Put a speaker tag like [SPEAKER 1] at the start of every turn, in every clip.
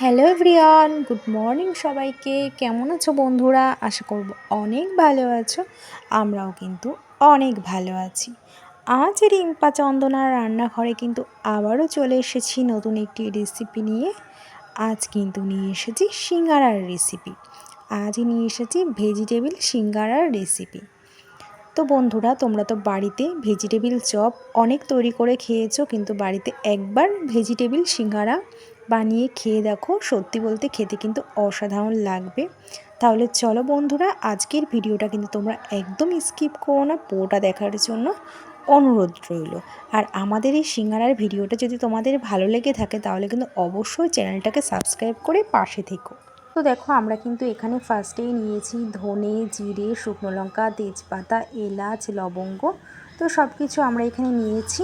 [SPEAKER 1] Hello everyone, good morning সবাইকে। কেমন আছো বন্ধুরা? আশা করব অনেক ভালো আছো, আমরাও কিন্তু অনেক ভালো আছি। আজ রিম্পা চন্দনার রান্নাঘরে কিন্তু আবারও চলে এসেছি নতুন একটি রেসিপি নিয়ে। আজ কিন্তু নিয়ে এসেছি সিঙ্গারার রেসিপি আজই নিয়ে এসেছি ভেজিটেবিল সিঙ্গারার রেসিপি তো বন্ধুরা, তোমরা তো বাড়িতে ভেজিটেবিল চপ অনেক তৈরি করে খেয়েছো, কিন্তু বাড়িতে একবার ভেজিটেবিল সিঙ্গারা বানিয়ে খেয়ে দেখো। সত্যি বলতে খেতে কিন্তু অসাধারণ লাগবে। তাহলে চলো বন্ধুরা, আজকের ভিডিওটা কিন্তু তোমরা একদম স্কিপ করো না পোটা দেখার জন্য অনুরোধ রইল। আর আমাদের এই সিঙ্গারার ভিডিওটা যদি তোমাদের ভালো লেগে থাকে, তাহলে কিন্তু অবশ্যই চ্যানেলটাকে সাবস্ক্রাইব করে পাশে থেকো। তো দেখো, আমরা কিন্তু এখানে ফার্স্টেই নিয়েছি ধনে, জিরে, শুকনো লঙ্কা, তেজপাতা, এলাচ, লবঙ্গ। তো সব কিছু আমরা এখানে নিয়েছি।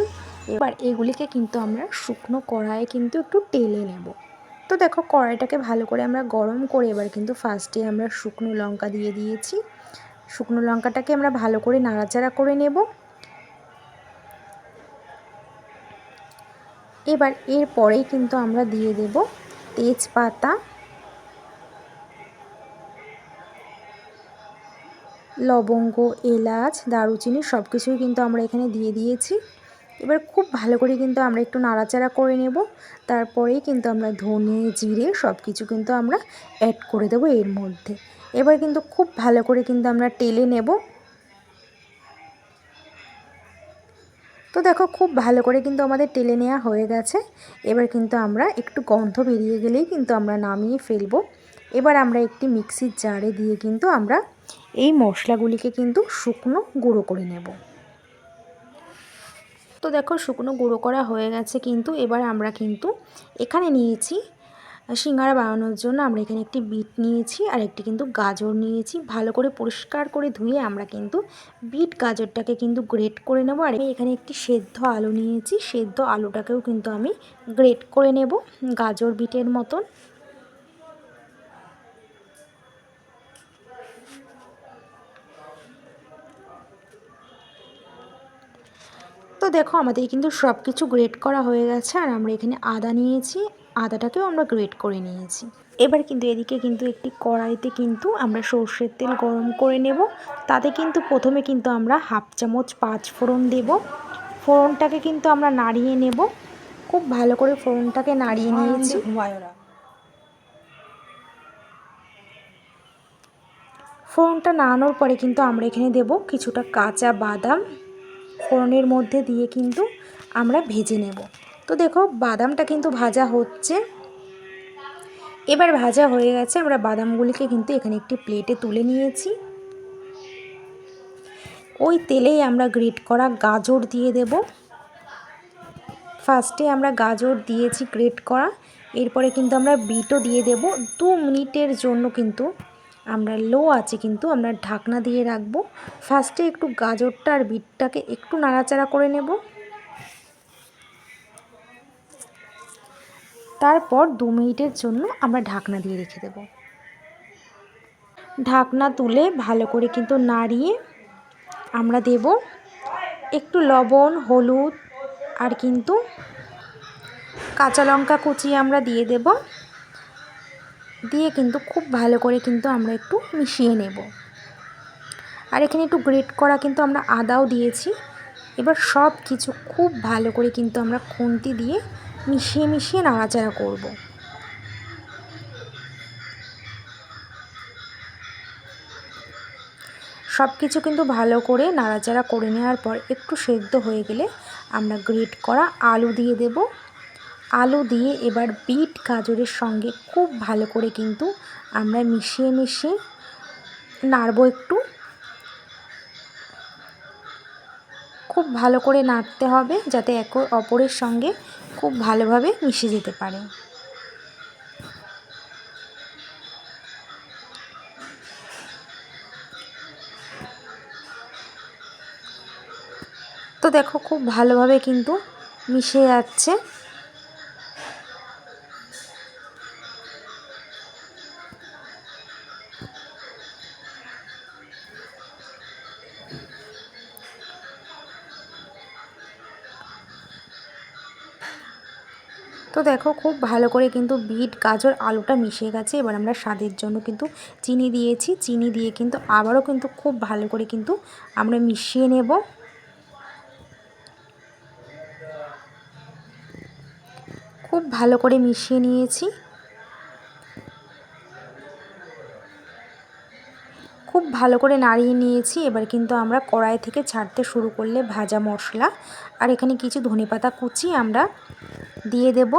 [SPEAKER 1] এবার এগুলিকে কিন্তু আমরা শুকনো কড়াইয়ে কিন্তু একটু টেলে নেব। তো দেখো কড়াইটাকে ভালো করে আমরা গরম করে এবার কিন্তু ফার্স্টে আমরা শুকনো লঙ্কা দিয়ে দিয়েছি। শুকনো লঙ্কাটাকে আমরা ভালো করে নাড়াচাড়া করে নেব। এবার এরপরেই কিন্তু আমরা দিয়ে দেব তেজপাতা। লবঙ্গ, এলাচ, দারুচিনি সব কিছুই কিন্তু আমরা এখানে দিয়ে দিয়েছি। এবার খুব ভালো করে কিন্তু আমরা একটু নাড়াচাড়া করে নেব। তারপরেই কিন্তু আমরা ধনে, জিরে সব কিছু কিন্তু আমরা অ্যাড করে দেবো এর মধ্যে। এবার কিন্তু খুব ভালো করে কিন্তু আমরা টেলে নেব। তো দেখো খুব ভালো করে কিন্তু আমাদের টেলে নেওয়া হয়ে গেছে। এবার কিন্তু আমরা একটু গন্ধ বেরিয়ে গেলেই কিন্তু আমরা নামিয়ে ফেলব। এবার আমরা একটি মিক্সির জারে দিয়ে কিন্তু আমরা এই মশলাগুলিকে কিন্তু শুকনো গুঁড়ো করে নেব। তো দেখো শুকনো গুঁড়ো করা হয়ে গেছে কিন্তু এবার আমরা কিন্তু এখানে নিয়েছি সিঙ্গারা বানানোর জন্য আমরা এখানে একটি বিট নিয়েছি আর একটি কিন্তু গাজর নিয়েছি। ভালো করে পরিষ্কার করে ধুয়ে আমরা কিন্তু বিট গাজরটাকে কিন্তু গ্রেট করে নেব। আর এখানে একটি সেদ্ধ আলু নিয়েছি, সেদ্ধ আলুটাকেও কিন্তু আমি গ্রেট করে নেব গাজর বিটের মতন। দেখো আমাদের কিন্তু সব কিছু গ্রেট করা হয়ে গেছে আর আমরা এখানে আদা নিয়েছি। আদাটাকেও আমরা গ্রেট করে নিয়েছি। এবার কিন্তু এদিকে কিন্তু একটি কড়াইতে কিন্তু আমরা সর্ষের তেল গরম করে নেব। তাতে কিন্তু প্রথমে কিন্তু আমরা হাফ চামচ পাঁচ ফোড়ন দেব। ফোড়নটাকে কিন্তু আমরা নাড়িয়ে নেব। খুব ভালো করে ফোড়নটাকে নাড়িয়ে নিয়েছি। ফোড়নটা নাড়ানোর পরে কিন্তু আমরা এখানে দেব কিছুটা কাঁচা বাদাম। ফোড়নের মধ্যে দিয়ে কিন্তু আমরা ভেজে নেব। তো দেখো, বাদামটা কিন্তু ভাজা হচ্ছে। এবার ভাজা হয়ে গেছে, আমরা বাদামগুলিকে কিন্তু এখানে একটি প্লেটে তুলে নিয়েছি। ওই তেলেই আমরা গ্রেট করা গাজর দিয়ে দেব। ফার্স্টে আমরা গাজর দিয়েছি গ্রেট করা। এরপরে কিন্তু আমরা বিটও দিয়ে দেব। দু মিনিটের জন্য কিন্তু আমরা লো আছে কিন্তু আমরা ঢাকনা দিয়ে রাখব। ফার্স্টে একটু গাজরটা আর বিটটাকে একটু নাড়াচাড়া করে নেব। তারপর দু মিনিটের জন্য আমরা ঢাকনা দিয়ে রেখে দেব। ঢাকনা তুলে ভালো করে কিন্তু নাড়িয়ে আমরা দেব একটু লবণ, হলুদ আর কিন্তু কাঁচা লঙ্কা কুচি আমরা দিয়ে দেব। দিয়ে কিন্তু খুব ভালো করে কিন্তু আমরা একটু মিশিয়ে নেব। আর এখানে একটু গ্রেট করা কিন্তু আমরা আদাও দিয়েছি। এবার সব কিছু খুব ভালো করে কিন্তু আমরা খুন্তি দিয়ে মিশিয়ে মিশিয়ে নাড়াচাড়া করব। সব কিছু কিন্তু ভালো করে নাড়াচাড়া করে নেওয়ার পর একটু সেদ্ধ হয়ে গেলে আমরা গ্রেট করা আলু দিয়ে দেবো। আলু দিয়ে এবার বিট গাজরের সঙ্গে খুব ভালো করে কিন্তু আমরা মিশিয়ে মিশিয়ে নাড়ব একটু। খুব ভালো করে নাড়তে হবে যাতে এক অপরের সঙ্গে খুব ভালোভাবে মিশে যেতে পারে। তো দেখো খুব ভালোভাবে কিন্তু মিশে যাচ্ছে। তো দেখো, খুব ভালো করে কিন্তু বিট, গাজর, আলুটা মিশে গেছে। এবার আমরা স্বাদের জন্য কিন্তু চিনি দিয়েছি। চিনি দিয়ে কিন্তু আবারও কিন্তু খুব ভালো করে কিন্তু আমরা মিশিয়ে নেব। খুব ভালো করে মিশিয়ে নিয়েছি। খুব ভালো করে নাড়িয়ে নিয়েছি। এবার কিন্তু আমরা কড়াই থেকে ছাড়তে শুরু করলে ভাজা মশলা। আর এখানে কিছু ধনেপাতা কুচি আমরা দিয়ে দেব,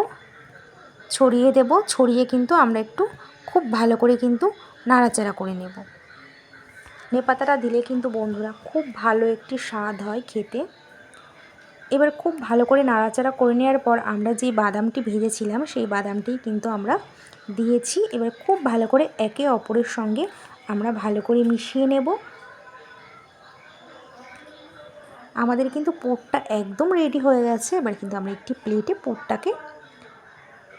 [SPEAKER 1] ছড়িয়ে দেব। ছড়িয়ে কিন্তু আমরা একটু খুব ভালো করে কিন্তু নাড়াচাড়া করে নেব। নেপাতাটা দিলে কিন্তু বন্ধুরা খুব ভালো একটি স্বাদ হয় খেতে। এবার খুব ভালো করে নাড়াচাড়া করে নেওয়ার পর আমরা যে বাদামটি ভেজেছিলাম, সেই বাদামটি কিন্তু আমরা দিয়েছি। এবার খুব ভালো করে একে অপরের সঙ্গে আমরা ভালো করে মিশিয়ে নেব। আমাদের কিন্তু পোটটা একদম রেডি হয়ে গেছে। এবার কিন্তু আমরা একটি প্লেটে পোটটাকে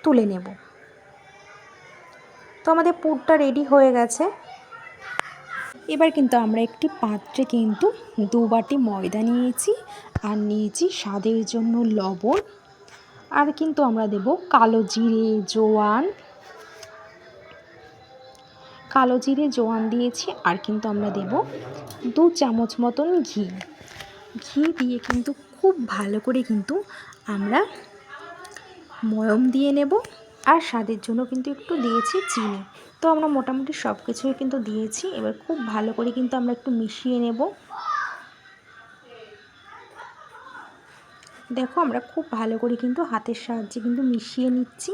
[SPEAKER 1] তুলে নেব। তো আমাদের পুরটা রেডি হয়ে গেছে। এবার কিন্তু আমরা একটি পাত্রে কিন্তু দু বাটি ময়দা নিয়েছি আর নিয়েছি স্বাদের জন্য লবণ। আর কিন্তু আমরা দেব কালো জিরে, জোয়ান কালো জিরে জোয়ান দিয়েছি, আর কিন্তু আমরা দেব দু চামচ মতন ঘি। ঘি দিয়ে কিন্তু খুব ভালো করে কিন্তু আমরা ময়ম দিয়ে নেব, আর স্বাদের জন্য কিন্তু একটু দিয়েছি চিনি। তো আমরা মোটামুটি সব কিছুই কিন্তু দিয়েছি, এবার খুব ভালো করে কিন্তু আমরা একটু মিশিয়ে নেব। দেখো আমরা খুব ভালো করে কিন্তু হাতের সাহায্যে কিন্তু মিশিয়ে নিচ্ছি।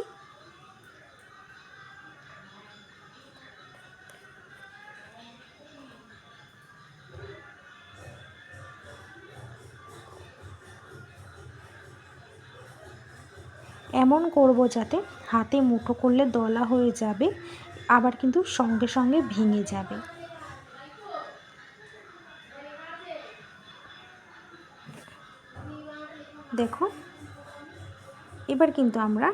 [SPEAKER 1] এমন করব যাতে হাতে মুঠো করলে দলা হয়ে যাবে, আবার কিন্তু সঙ্গে সঙ্গে ভেঙে যাবে। দেখো, এবার কিন্তু আমরা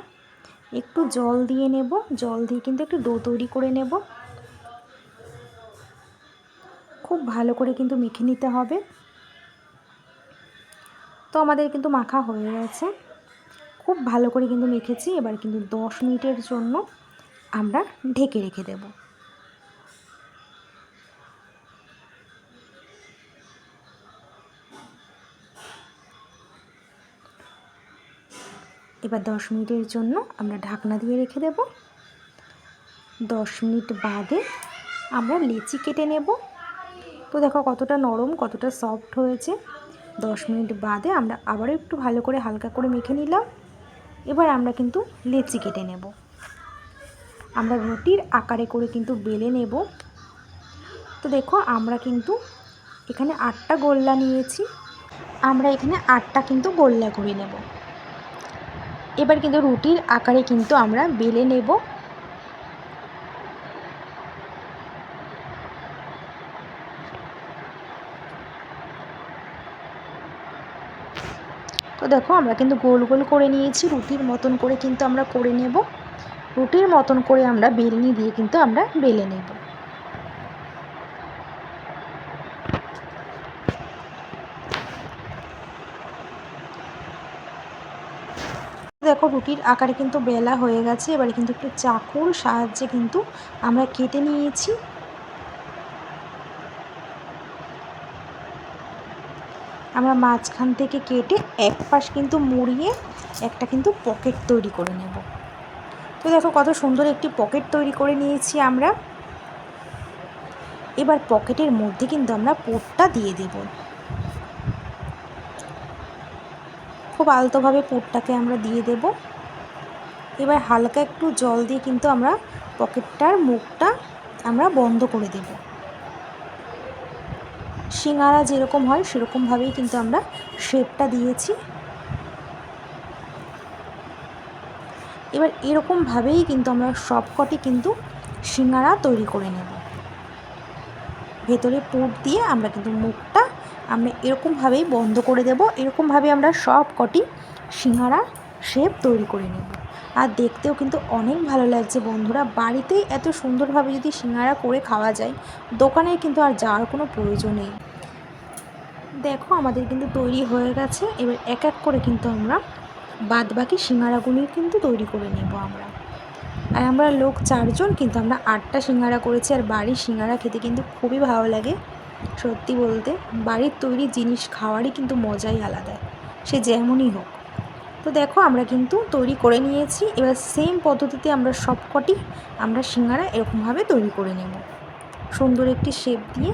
[SPEAKER 1] একটু জল দিয়ে নেব, জল দিয়ে কিন্তু একটু ডো তৈরি করে নেব। খুব ভালো করে কিন্তু মেখে নিতে হবে। তো আমাদের কিন্তু মাখা হয়ে গেছে। খুব ভালো করে কিন্তু মেখেছি। এবার কিন্তু দশ মিনিটের জন্য আমরা ঢেকে রেখে দেব। এবার দশ মিনিটের জন্য আমরা ঢাকনা দিয়ে রেখে দেব। দশ মিনিট বাদে আমরা লেচি কেটে নেব। তো দেখো কতটা নরম, কতটা সফট হয়েছে। দশ মিনিট বাদে আমরা আবারও একটু ভালো করে হালকা করে মেখে নিলাম। এবার আমরা কিন্তু লেচি কেটে নেব। আমরা রুটির আকারে করে কিন্তু বেলে নেব। তো দেখো, আমরা কিন্তু এখানে আটটা গোল্লা নিয়েছি। আমরা এখানে আটটা কিন্তু গোল্লা করে নেব। এবার কিন্তু রুটির আকারে কিন্তু আমরা বেলে নেব। তো দেখো, আমরা কিন্তু গোল গোল করে নিয়েছি। রুটির মতন করে কিন্তু আমরা করে নেব। রুটির মতন করে আমরা বেলনি দিয়ে কিন্তু আমরা বেলে নেব। দেখো, রুটির আকারে কিন্তু বেলা হয়ে গেছে। এবারে কিন্তু একটু চাকুর সাহায্যে কিন্তু আমরা কেটে নিয়েছি। আমরা মাঝখান থেকে কেটে এক পাশ কিন্তু মুড়িয়ে একটা কিন্তু পকেট তৈরি করে নেব। তো দেখো কত সুন্দর একটি পকেট তৈরি করে নিয়েছি আমরা। এবার পকেটের মধ্যে কিন্তু আমরা পোটটা দিয়ে দেব। খুব আলতোভাবে পোটটাকে আমরা দিয়ে দেব। এবার হালকা একটু জল দিয়ে কিন্তু আমরা পকেটটার মুখটা আমরা বন্ধ করে দেবো। সিঙ্গারা যেরকম হয়, সেরকমভাবেই কিন্তু আমরা শেপটা দিয়েছি। এবার এরকমভাবেই কিন্তু আমরা সবকটি কিন্তু সিঙ্গারা তৈরি করে নেব। ভেতরে পুট দিয়ে আমরা কিন্তু মুখটা আমরা এরকমভাবেই বন্ধ করে দেব। এরকমভাবে আমরা সব কটি শেপ তৈরি করে নেব। আর দেখতেও কিন্তু অনেক ভালো লাগছে বন্ধুরা। বাড়িতেই এত সুন্দরভাবে যদি সিঙ্গারা করে খাওয়া যায়, দোকানে কিন্তু আর যাওয়ার কোনো প্রয়োজন নেই। দেখো, আমাদের কিন্তু তৈরি হয়ে গেছে। এবার এক এক করে কিন্তু আমরা বাদ বাকি সিঙ্গারাগুলি কিন্তু তৈরি করে নেব আমরা। আর আমরা লোক চারজন কিন্তু আমরা আটটা সিঙ্গারা করেছি, আর বাড়ির সিঙ্গারা খেতে কিন্তু খুবই ভালো লাগে, সত্যি বলতে। বাড়ির তৈরি জিনিস খাওয়ারই কিন্তু মজাই আলাদা, সে যেমনই হোক। তো দেখো, আমরা কিন্তু তৈরি করে নিয়েছি। এবার সেম পদ্ধতিতে আমরা সবকটি আমরা সিঙ্গারা এরকমভাবে তৈরি করে নেব। সুন্দর একটি শেপ দিয়ে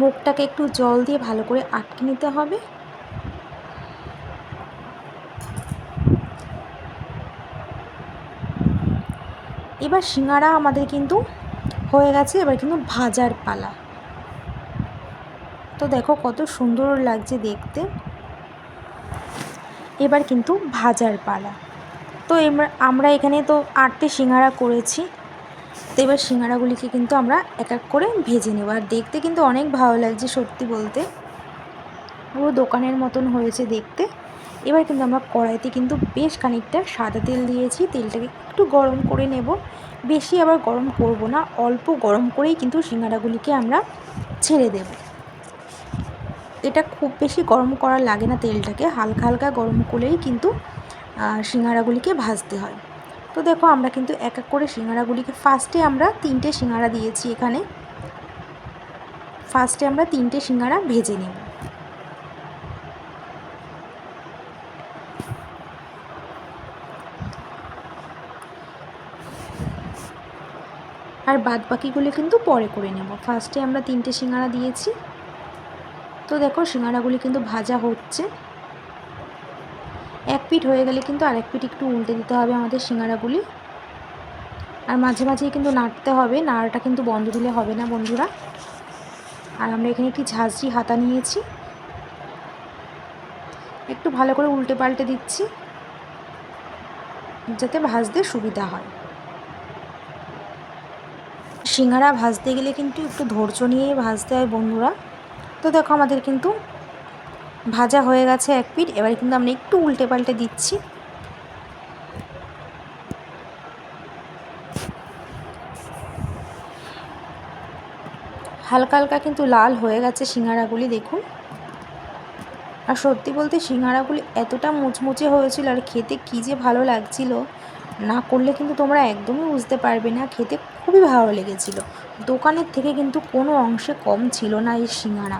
[SPEAKER 1] মুখটাকে একটু জল দিয়ে ভালো করে আটকে নিতে হবে। এবার সিঙ্গারা আমাদের কিন্তু হয়ে গেছে, এবার কিন্তু ভাজার পালা। তো দেখো কত সুন্দর লাগছে দেখতে। এবার কিন্তু ভাজার পালা। তো আমরা এখানে তো আটটি সিঙ্গারা করেছি। তো এবার সিঙ্গারাগুলিকে কিন্তু আমরা এক এক করে ভেজে নেব। আর দেখতে কিন্তু অনেক ভালো লাগছে সত্যি বলতে। পুরো দোকানের মতন হয়েছে দেখতে। এবার কিন্তু আমরা কড়াইতে কিন্তু বেশ খানিকটা সাদা তেল দিয়েছি। তেলটাকে একটু গরম করে নেব। বেশি আবার গরম করব না, অল্প গরম করেই কিন্তু সিঙ্গারাগুলিকে আমরা ছেড়ে দেব। এটা খুব বেশি গরম করা লাগে না তেলটাকে, হালকা হালকা গরম করলেই কিন্তু সিঙ্গারাগুলিকে ভাজতে হয়। তো দেখো, আমরা কিন্তু এক এক করে সিঙ্গারাগুলিকে ফার্স্টে আমরা তিনটে সিঙ্গারা দিয়েছি এখানে। ফার্স্টে আমরা তিনটে সিঙ্গারা ভেজে নেব। আর বাদ বাকিগুলো কিন্তু পরে করে নেব। ফার্স্টে আমরা তিনটে সিঙ্গারা দিয়েছি। তো দেখো, সিঙ্গারাগুলি কিন্তু ভাজা হচ্ছে। পিঠ হয়ে গেলে কিন্তু আরেক পিঠ একটু উল্টে দিতে হবে আমাদের সিঙ্গারাগুলি। আর মাঝে মাঝেই কিন্তু নাড়তে হবে, নাড়াটা কিন্তু বন্ধ দিলে হবে না বন্ধুরা। আর আমরা এখানে একটি ঝাঁঝরি হাতা নিয়েছি। একটু ভালো করে উল্টে পাল্টে দিচ্ছি, যাতে ভাজতে সুবিধা হয়। সিঙ্গারা ভাজতে গেলে কিন্তু একটু ধৈর্য নিয়ে ভাজতে হয় বন্ধুরা। তো দেখো আমাদের কিন্তু ভাজা হয়ে গেছে এক পিঠ, এবারে কিন্তু আমরা একটু উল্টে পাল্টে দিচ্ছি। হালকা হালকা কিন্তু লাল হয়ে গেছে সিঙ্গারাগুলি, দেখুন। আর সত্যি বলতে সিঙ্গারাগুলি এতটা মুচমুচে হয়েছিল, আর খেতে কী যে ভালো লাগছিল, না করলে কিন্তু তোমরা একদমই বুঝতে পারবে না। খেতে খুবই ভালো লেগেছিল। দোকানের থেকে কিন্তু কোনো অংশে কম ছিল না এই সিঙ্গারা।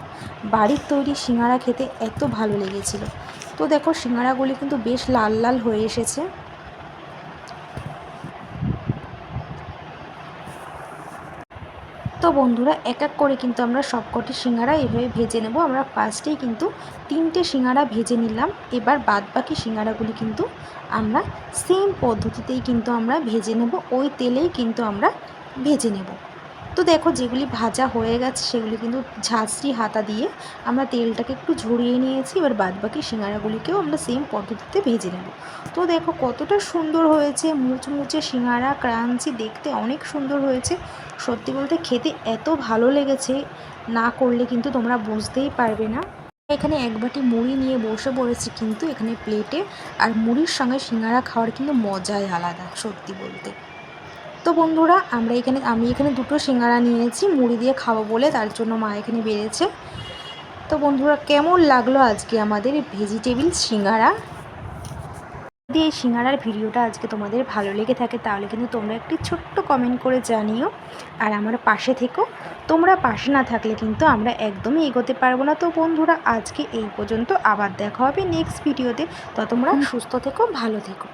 [SPEAKER 1] বাড়ির তৈরি সিঙ্গারা খেতে এত ভালো লেগেছিল। তো দেখো, সিঙ্গারাগুলি কিন্তু বেশ লাল লাল হয়ে এসেছে। তো বন্ধুরা, এক এক করে কিন্তু আমরা সবকটি সিঙ্গারা এভাবে ভেজে নেব। আমরা ফার্স্টেই কিন্তু তিনটে সিঙ্গারা ভেজে নিলাম। এবার বাদ বাকি সিঙ্গারাগুলি কিন্তু আমরা সেম পদ্ধতিতেই কিন্তু আমরা ভেজে নেব। ওই তেলেই কিন্তু আমরা ভেজে নেব। তো দেখো যেগুলি ভাজা হয়ে গেছে সেগুলি কিন্তু ঝাঁঝরি হাতা দিয়ে আমরা তেলটাকে একটু ঝরিয়ে নিয়েছি, এবার বাদ বাকি সিঙ্গারাগুলিকেও আমরা সেম পদ্ধতিতে ভেজে নেব। তো দেখো কতটা সুন্দর হয়েছে, মুচমুচে সিঙ্গারা ক্রাঞ্চি দেখতে অনেক সুন্দর হয়েছে। সত্যি বলতে খেতে এত ভালো লেগেছে, না করলে কিন্তু তোমরা বুঝতেই পারবে না। এখানে এক বাটি মুড়ি নিয়ে বসে পড়েছি কিন্তু এখানে প্লেটে আর মুড়ির সঙ্গে সিঙ্গারা খাওয়ার কিন্তু মজাই আলাদা, সত্যি বলতে। তো বন্ধুরা আমরা এখানে আমি এখানে দুটো সিঙ্গারা নিয়েছি মুড়ি দিয়ে খাব বলে তার জন্য মা এখানে বেড়েছে। তো বন্ধুরা কেমন লাগল আজকে আমাদের ভেজিটেবিল সিঙ্গারা? যদি এই সিঙ্গারার ভিডিওটা আজকে তোমাদের ভালো লেগে থাকে তাহলে কিন্তু তোমরা একটি ছোট্ট কমেন্ট করে জানিও। আর আমার পাশে থেকো। তোমরা পাশে না থাকলে কিন্তু আমরা একদমই এগোতে পারব না। তো বন্ধুরা আজকে এই পর্যন্ত আবার দেখা হবে নেক্সট ভিডিওতে তো। তোমরা সুস্থ থেকো ভালো থেকো।